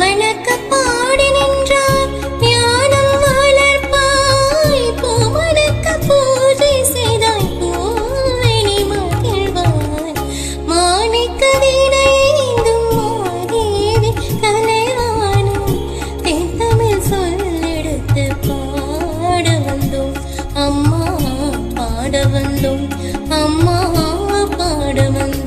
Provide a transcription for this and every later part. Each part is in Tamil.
ಮನ அம்மா பாட வந்த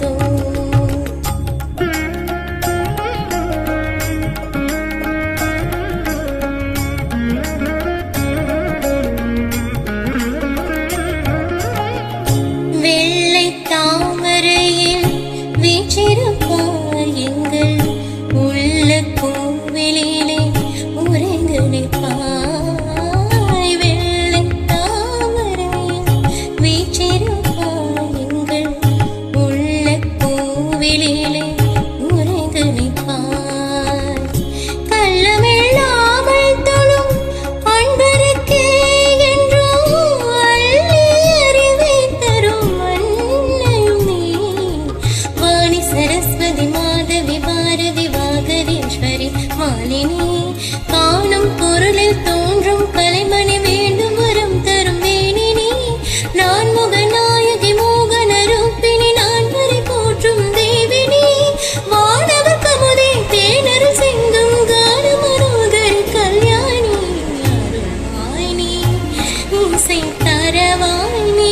ஆசை தரவாய் நீ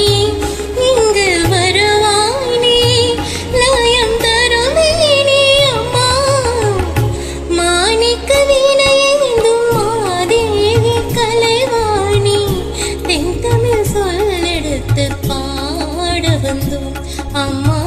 இங்கு வருவாய் நீ நயம் தருமே நீ அம்மா. மாணிக்க வீணையேந்தும் மாதேவி கலைவாணி தென் தமிழ் அம்மா.